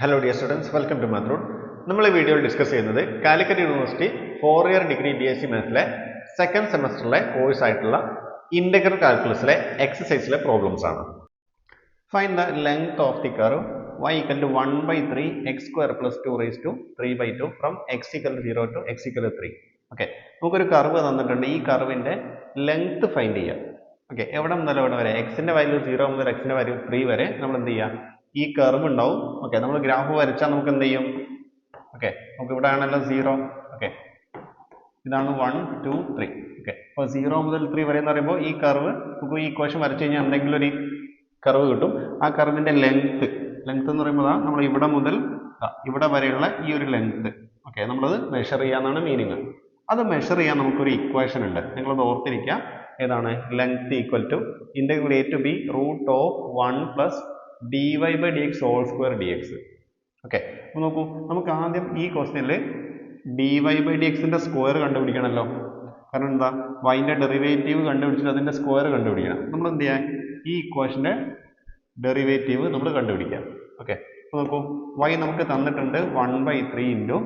Hello dear students welcome to മാത്രൂൺ നമ്മൾ ഈ വീഡിയോയിൽ ഡിസ്കസ് ചെയ്യുന്നത് Calicut University four year degree B S C മാത്സിലെ second സെമസ്റ്ററിലെ കോഴ്സ് ആയിട്ടുള്ള ഇന്റഗ്രൽ കാൽക്കുലസിലെ എക്സസൈസിലെ പ്രോബ്ലംസ് ആണ്. Find the length of the curve y equal to 1 by 3 x square plus 2 raised to 3 by 2 from x equal to 0 to x equal to 3 okay നമുക്കൊരു curve തന്നിട്ടുണ്ട്. ഈ കർവിന്റെ length find ചെയ്യാം. Okay എവിടെ മുതൽ എവിടെ വരെ? എക്സിന്റെ വാല്യൂ സീറോ മുതൽ എക്സിന്റെ വാല്യൂ ത്രീ വരെ നമ്മൾ എന്ത് ചെയ്യാം? ഈ കർവ് ഉണ്ടാവും. ഓക്കെ നമ്മൾ ഗ്രാഫ് വരച്ചാൽ നമുക്ക് എന്ത് ചെയ്യും? ഓക്കെ നമുക്ക് ഇവിടെ ആണല്ലോ സീറോ ഓക്കെ ഇതാണ് വൺ ടു ത്രീ ഓക്കെ അപ്പോൾ സീറോ മുതൽ ത്രീ വരെ എന്ന് പറയുമ്പോൾ ഈ കർവ് നമുക്ക് ഈ ഇക്വേഷൻ വരച്ചു കഴിഞ്ഞാൽ എന്തെങ്കിലും ഒരു കർവ് കിട്ടും. ആ കർവിന്റെ ലെങ്ത്ത് ലെങ്ത്ത് എന്ന് പറയുമ്പോൾ നമ്മൾ ഇവിടെ മുതൽ ഇവിടെ വരെയുള്ള ഈ ഒരു ലെങ്ത്ത് ഓക്കെ നമ്മളത് മെഷർ ചെയ്യാന്നാണ് മീനിങ് അത് മെഷർ ചെയ്യാൻ നമുക്കൊരു ഇക്വേഷൻ ഉണ്ട്. നിങ്ങളത് ഓർത്തിരിക്കുക. ഏതാണ്? Length equal to integrate B root of one plus D Y by D X whole square D X okay അപ്പോൾ നോക്കൂ നമുക്ക് ആദ്യം ഈ ക്വസ്റ്റ്യനിൽ ഡി വൈ ബൈ ഡി എക്സിന്റെ സ്ക്വയർ കണ്ടുപിടിക്കണമല്ലോ കാരണം എന്താ? വൈന്റെ ഡെറിവേറ്റീവ് കണ്ടുപിടിച്ചിട്ട് അതിന്റെ സ്ക്വയർ കണ്ടുപിടിക്കണം. നമ്മൾ എന്ത് ചെയ്യാം? ഈ ഇക്വേഷന്റെ ഡെറിവേറ്റീവ് നമ്മൾ കണ്ടുപിടിക്കാം. ഓക്കെ അപ്പോൾ നോക്കൂ വൈ നമുക്ക് തന്നിട്ടുണ്ട് one by three into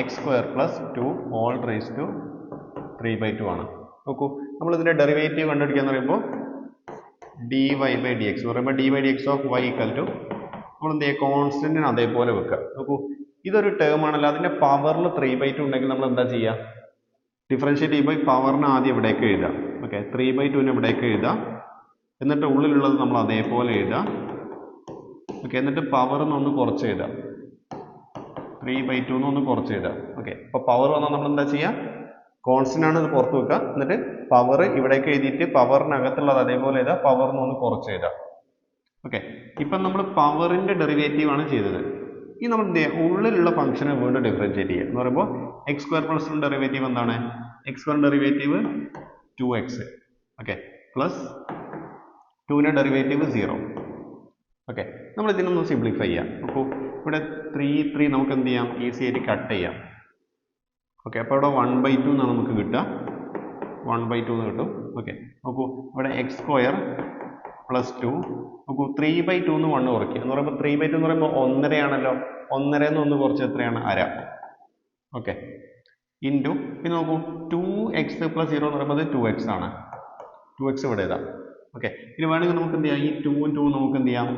X square plus two all raise to three by two ആണ്. നോക്കൂ നമ്മളിതിന്റെ ഡെറിവേറ്റീവ് കണ്ടുപിടിക്കുക എന്ന് പറയുമ്പോൾ D Y by D X പറയുമ്പോൾ D by D X of Y equal to നമ്മൾ എന്ത് ചെയ്യുക കോൺസ്റ്റന്റിന് അതേപോലെ വെക്കുക. നോക്കൂ ഇതൊരു ടേം ആണല്ലോ. അതിന്റെ പവറിൽ ത്രീ ബൈ ടു ഉണ്ടെങ്കിൽ നമ്മൾ എന്താ ചെയ്യുക ഡിഫറൻഷ്യേറ്റ് ചെയ്യുമ്പോൾ ഈ പവറിന് ആദ്യം ഇവിടേക്ക് എഴുതാം ഓക്കെ ത്രീ ബൈ ടുവിന് ഇവിടേക്ക് എഴുതാം എന്നിട്ട് ഉള്ളിലുള്ളത് നമ്മൾ അതേപോലെ എഴുതാം ഓക്കെ എന്നിട്ട് പവർ ഒന്ന് കുറച്ച് എഴുതാം ത്രീ ബൈ ടു ഒന്ന് കുറച്ച് എഴുതാം ഓക്കെ അപ്പോൾ പവർ വന്നാൽ നമ്മൾ എന്താ ചെയ്യുക കോൺസ്റ്റന്റ് ആണ് ഇത് പുറത്ത് വെക്കുക. എന്നിട്ട് പവർ ഇവിടേക്ക് എഴുതിയിട്ട് പവറിനകത്തുള്ളത് അതേപോലെ എഴുതാം പവറിന് ഒന്ന് കുറച്ച് എഴുതാം ഓക്കെ ഇപ്പം നമ്മൾ പവറിന്റെ ഡെറിവേറ്റീവ് ആണ് ചെയ്തത്. ഈ നമ്മൾ എന്ത് ചെയ്യുക ഉള്ളിലുള്ള ഫംഗ്ഷനെ വീണ്ടും ഡിഫറൻഷിയേറ്റ് ചെയ്യുക. എന്ന് പറയുമ്പോൾ എക്സ് സ്ക്വയർ പ്ലസ് ഡെറിവേറ്റീവ് എന്താണ്? X one derivative two X okay plus ടുവിന്റെ ഡെറിവേറ്റീവ് സീറോ ഓക്കെ നമ്മൾ ഇതിനൊന്ന് സിംപ്ലിഫൈ ചെയ്യാം. അപ്പോൾ ഇവിടെ ത്രീ ത്രീ നമുക്ക് എന്ത് ചെയ്യാം? ഈസി ആയിട്ട് കട്ട് ചെയ്യാം. ഓക്കെ അപ്പോൾ ഇവിടെ വൺ ബൈ ടു എന്നാണ് നമുക്ക് കിട്ടുക. വൺ ബൈ ടു എന്ന് കിട്ടും. ഓക്കെ നോക്കൂ ഇവിടെ എക്സ് സ്ക്വയർ പ്ലസ് ടു നോക്കൂ ത്രീ ബൈ ടു എന്ന് വണ്ണ് കുറയ്ക്കുക. എന്ന് പറയുമ്പോൾ ത്രീ ബൈ ടു എന്ന് പറയുമ്പോൾ ഒന്നരയാണല്ലോ. ഒന്നര എന്ന് ഒന്ന് കുറച്ച് എത്രയാണ്? അര. ഓക്കെ ഇന്റു പിന്നെ നോക്കൂ ടു എക്സ് പ്ലസ് സീറോ എന്ന് പറയുമ്പോൾ ടു എക്സ് ആണ്. ടു എക്സ് ഇവിടെ ഇതാ. ഓക്കെ ഇനി വേണമെങ്കിൽ നമുക്ക് എന്ത് ചെയ്യാം? ഈ ടൂവും ടു നമുക്ക് എന്ത് ചെയ്യാം?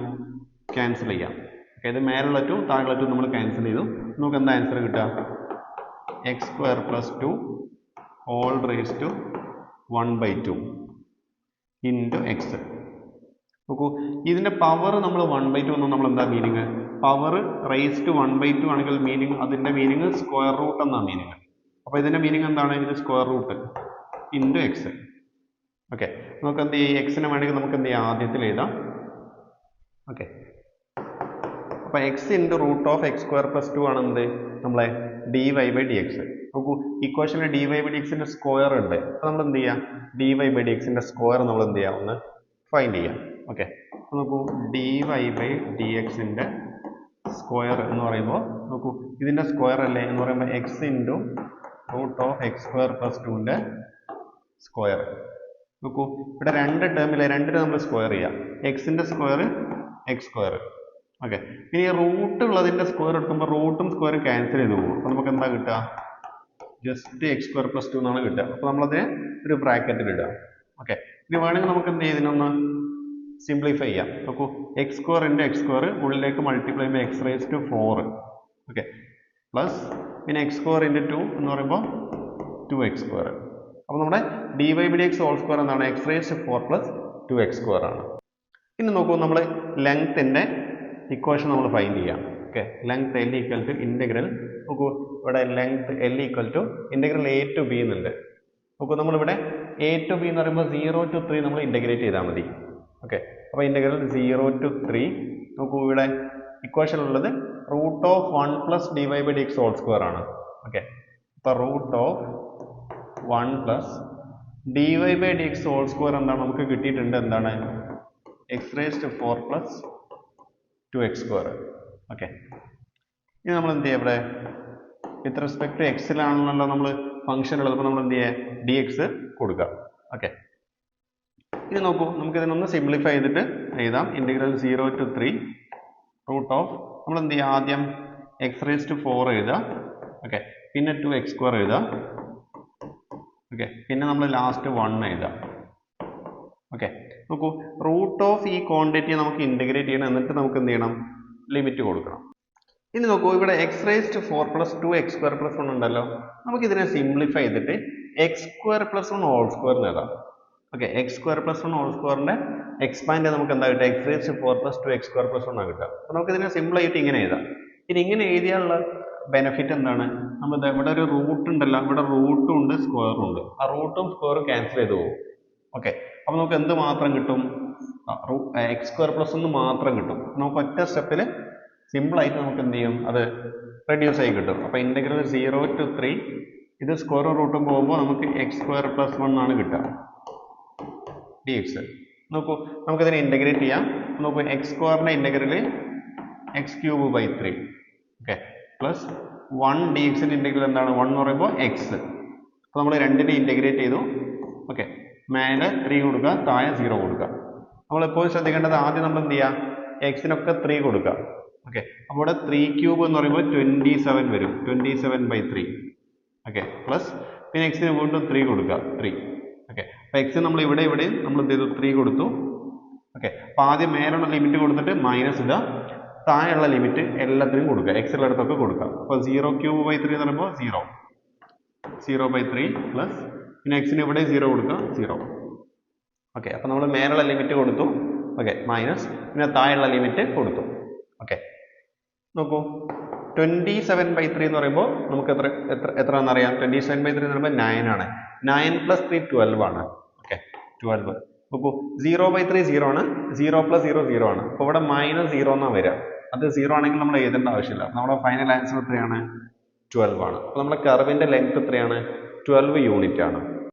ക്യാൻസൽ ചെയ്യാം. ഓക്കെ ഇത് മേലുള്ള ടു താഴെയുള്ള ടു നമ്മൾ ക്യാൻസൽ ചെയ്തു. നമുക്ക് എന്താ ആൻസർ കിട്ടുക? X square plus two all raise to one by two into X നോക്കൂ ഇതിന്റെ പവർ നമ്മൾ വൺ ബൈ ടു എന്ന് നമ്മൾ എന്താ meaning power raise to one by two ആണെങ്കിൽ മീനിങ് അതിന്റെ മീനിങ് സ്ക്വയർ റൂട്ട് എന്നാണ് മീനിങ് അപ്പോൾ ഇതിന്റെ മീനിങ് എന്താണ്? ഇത് square root into X okay നമുക്ക് എന്ത് ചെയ്യാം? എക്സിന് വേണമെങ്കിൽ നമുക്ക് എന്ത് ചെയ്യാം? ആദ്യത്തിൽ എഴുതാം. ഓക്കെ അപ്പോൾ X into root of X square plus two ആണ് എന്ത്? നമ്മളെ D Y by D X നോക്കൂ ഇക്വേഷനിൽ ഡി വൈ ബൈ ഡി എക്സിന്റെ സ്ക്വയർ ഉണ്ട്. അപ്പോൾ നമ്മൾ എന്ത് ചെയ്യാം? ഡി വൈ ബൈ ഡി എക്സിന്റെ സ്ക്വയർ നമ്മൾ എന്ത് ചെയ്യാം? ഒന്ന് ഫൈൻഡ് ചെയ്യാം. ഓക്കെ നോക്കൂ ഡി വൈ ബൈ ഡി എക്സിന്റെ സ്ക്വയർ എന്ന് പറയുമ്പോൾ നോക്കൂ ഇതിന്റെ സ്ക്വയർ അല്ലേ? എന്ന് പറയുമ്പോൾ X into root of X square plus ടുവിന്റെ സ്ക്വയർ നോക്കൂ ഇവിടെ രണ്ട് ടേമിലെ രണ്ടിനെ നമ്മൾ സ്ക്വയർ ചെയ്യാം. എക്സിന്റെ സ്ക്വയർ എക്സ് സ്ക്വയർ ഓക്കെ ഇനി റൂട്ട് ഉള്ളതിന്റെ സ്ക്വയർ എടുക്കുമ്പോൾ റൂട്ടും സ്ക്വയറും ക്യാൻസൽ ചെയ്ത് പോകും. അപ്പോൾ നമുക്ക് എന്താ കിട്ടുക? Just X square plus two എന്നാണ് കിട്ടുക. അപ്പോൾ നമ്മളതിനെ ഒരു ബ്രാക്കറ്റിൽ ഇടുക. ഓക്കെ ഇനി വേണമെങ്കിൽ നമുക്ക് എന്ത് ചെയ്യും ഒന്ന് സിംപ്ലിഫൈ ചെയ്യാം. നോക്കൂ. X square into X square ഉള്ളിലേക്ക് മൾട്ടിപ്ലൈ ചെയ്യുമ്പോൾ X raise to four okay plus പിന്നെ എക്സ് സ്ക്വയർ ഇന്റു ടു എന്ന് പറയുമ്പോൾ ടു എക്സ് സ്ക്വയർ അപ്പോൾ നമ്മുടെ D Y by D X whole square എന്താണ്? X raise to four plus two X square ആണ്. ഇനി നോക്കൂ നമ്മൾ ലെങ്ത്തിന്റെ ഇക്വേഷൻ നമ്മൾ ഫൈൻഡ് ചെയ്യാം. Okay length L equal to integral നോക്കൂ ഇവിടെ length L equal to integral A to B എന്നുണ്ട്. നോക്കൂ നമ്മളിവിടെ എ ടു ബി എന്ന് പറയുമ്പോൾ സീറോ ടു ത്രീ നമ്മൾ ഇന്റഗ്രേറ്റ് ചെയ്താൽ മതി. ഓക്കെ അപ്പോൾ ഇന്റഗ്രൽ സീറോ ടു ത്രീ നോക്കൂ ഇവിടെ ഇക്വേഷനിലുള്ളത് root of one plus D Y by D X whole square ആണ്. ഓക്കെ അപ്പോൾ root of one plus D Y by D X whole square എന്താണ്? നമുക്ക് കിട്ടിയിട്ടുണ്ട് എന്താണ്? X raise to four plus two X square okay ഇനി നമ്മൾ എന്ത് ചെയ്യുക ഇവിടെ? വിത്ത് റെസ്പെക്ട് ടു എക്സിലാണല്ലോ നമ്മൾ ഫംഗ്ഷൻ ഉള്ളത്. അപ്പോൾ നമ്മൾ എന്ത് ചെയ്യുക ഡി എക്സ് കൊടുക്കുക ഓക്കെ ഇനി നോക്കൂ. നമുക്ക് ഇതിനൊന്ന് സിംപ്ലിഫൈ ചെയ്തിട്ട് എഴുതാം. Integral zero to three root of നമ്മൾ എന്ത് ചെയ്യുക ആദ്യം? എക്സ് റേസ് ടു ഫോർ എഴുതുക ഓക്കെ പിന്നെ ടു എക്സ് സ്ക്വയർ എഴുതുക ഓക്കെ പിന്നെ നമ്മൾ ലാസ്റ്റ് വൺ എഴുതുക ഓക്കെ നോക്കൂ റൂട്ട് ഓഫ് ഈ ക്വാണ്ടിറ്റി നമുക്ക് ഇന്റഗ്രേറ്റ് ചെയ്യണം എന്നിട്ട് നമുക്ക് എന്ത് ചെയ്യണം? ലിമിറ്റ് കൊടുക്കണം. ഇനി നോക്കൂ ഇവിടെ X raise to four plus two X square plus one ഉണ്ടല്ലോ. നമുക്ക് ഇതിനെ സിംപ്ലിഫൈ ചെയ്തിട്ട് X square plus one whole square നേടാം okay X square plus one whole സ്ക്വയറിന്റെ എക്സ്പാൻഡ് നമുക്ക് എന്താ കിട്ടുക? X raise to four plus two X square plus one ആണ് കിട്ടുക. അപ്പോൾ നമുക്ക് ഇതിനെ സിമ്പിൾ ആയിട്ട് ഇങ്ങനെ എഴുതാം. ഇനി ഇങ്ങനെ എഴുതിയാലുള്ള ബെനിഫിറ്റ് എന്താണ്? നമ്മൾ ഇവിടെ ഒരു റൂട്ട് ഉണ്ടല്ലോ ഇവിടെ റൂട്ടും ഉണ്ട് സ്ക്വയറും ഉണ്ട്. ആ റൂട്ടും സ്ക്വയറും ക്യാൻസൽ ചെയ്ത് പോകും. ഓക്കെ അപ്പോൾ നമുക്ക് എന്ത് മാത്രം കിട്ടും? എക്സ് സ്ക്വയർ പ്ലസ് ഒന്ന് മാത്രം കിട്ടും. നമുക്ക് ഒറ്റ സ്റ്റെപ്പിൽ ആയിട്ട് നമുക്ക് എന്ത് ചെയ്യും? അത് റെഡ്യൂസ് ആയി കിട്ടും. അപ്പോൾ ഇന്റഗ്രൽ സീറോ ടു ത്രീ ഇത് സ്ക്വയർ റൂട്ടും പോകുമ്പോൾ നമുക്ക് എക്സ് സ്ക്വയർ പ്ലസ് വൺ ആണ് കിട്ടുക. ഡി എക്സ് നോക്കൂ നമുക്കിതിനെ ഇന്റഗ്രേറ്റ് ചെയ്യാം. നോക്കൂ എക്സ് സ്ക്വയറിന്റെ integral X cube by three okay plus one D എക്സിന്റെ ഇന്റഗ്രൽ എന്താണ്? വൺ എന്ന് പറയുമ്പോൾ എക്സ് അപ്പോൾ നമ്മൾ രണ്ടിനെ ഇന്റഗ്രേറ്റ് ചെയ്തു. ഓക്കെ മേലെ ത്രീ കൊടുക്കുക താഴെ സീറോ കൊടുക്കുക. നമ്മൾ എപ്പോഴും ശ്രദ്ധിക്കേണ്ടത് ആദ്യം നമ്മൾ എന്ത് ചെയ്യുക? എക്സിനൊക്കെ ത്രീ കൊടുക്കുക. ഓക്കെ അപ്പോൾ ഇവിടെ ത്രീ ക്യൂബ് എന്ന് പറയുമ്പോൾ ട്വന്റി സെവൻ വരും. Twenty seven by three okay plus പിന്നെ എക്സിന് വീണ്ടും ത്രീ കൊടുക്കുക. ത്രീ ഓക്കെ അപ്പോൾ എക്സ് നമ്മൾ ഇവിടെ ഇവിടെ നമ്മൾ എന്ത് ചെയ്തു? ത്രീ കൊടുത്തു. ഓക്കെ അപ്പോൾ ആദ്യം മേലുള്ള ലിമിറ്റ് കൊടുത്തിട്ട് മൈനസ് ഇടുക. താഴെയുള്ള ലിമിറ്റ് എല്ലാത്തിനും കൊടുക്കുക. എക്സിലുള്ള അടുത്തൊക്കെ കൊടുക്കുക. അപ്പോൾ സീറോ ക്യൂബ് ബൈ ത്രീ എന്ന് പറയുമ്പോൾ zero zero by three plus പിന്നെ എക്സിന് ഇവിടെ സീറോ കൊടുക്കുക സീറോ ഓക്കെ അപ്പോൾ നമ്മൾ മേലുള്ള ലിമിറ്റ് കൊടുത്തു. ഓക്കെ മൈനസ് പിന്നെ താഴെയുള്ള ലിമിറ്റ് കൊടുത്തു. ഓക്കെ നോക്കൂ. ട്വന്റി സെവൻ ബൈ ത്രീ എന്ന് പറയുമ്പോൾ നമുക്ക് എത്ര എത്ര എത്ര എന്നറിയാം ട്വന്റി സെവൻ ബൈ ത്രീ എന്ന് പറയുമ്പോൾ നയൻ ആണ്. നയൻ പ്ലസ് ത്രീ ട്വൽവ് ആണ്. ഓക്കെ ട്വൽവ് നോക്കൂ. സീറോ ബൈ ത്രീ സീറോ ആണ്. സീറോ പ്ലസ് സീറോ സീറോ ആണ്. അപ്പോൾ ഇവിടെ മൈനസ് സീറോ എന്നാണ് വരിക. അത് സീറോ ആണെങ്കിൽ നമ്മൾ എഴുതേണ്ട ആവശ്യമില്ല. നമ്മുടെ ഫൈനൽ ആൻസർ എത്രയാണ്? ട്വൽവ് ആണ്. അപ്പോൾ നമ്മുടെ കർവിന്റെ ലെങ്ത് എത്രയാണ്? ട്വൽവ് യൂണിറ്റ് ആണ്